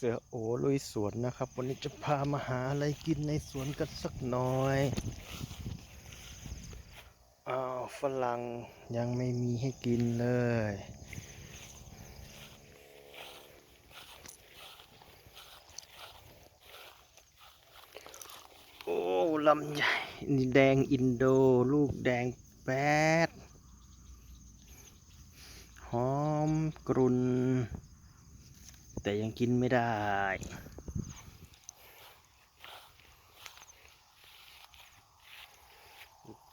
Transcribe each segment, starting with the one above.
เสือโอลุยสวนนะครับ วันนี้จะพามาหาอะไรกินในสวนกันสักหน่อยอ้าวฝรั่งยังไม่มีให้กินเลย โอ้ลำใหญ่นี่แดงอินโดลูกแดงแป๊ดหอมกรุน แต่ยังกินไม่ได้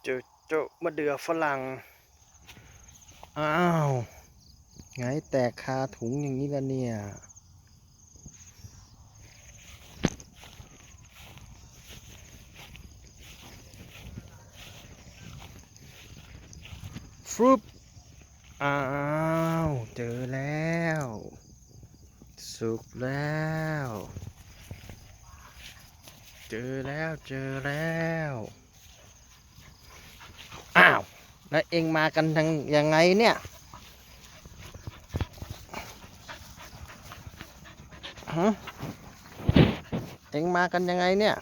เจอเจ้ามะเดือฝรั่ง อ้าวไงแตกคาถุงอย่างนี้ละเนี่ยฟรุปอ้าว เจอแล้ว สุกแล้ว เจอแล้วเจอแล้ว อ้าว แล้วเองมากันทางยังไงเนี่ย ฮะ เองมากันยังไงเนี่ย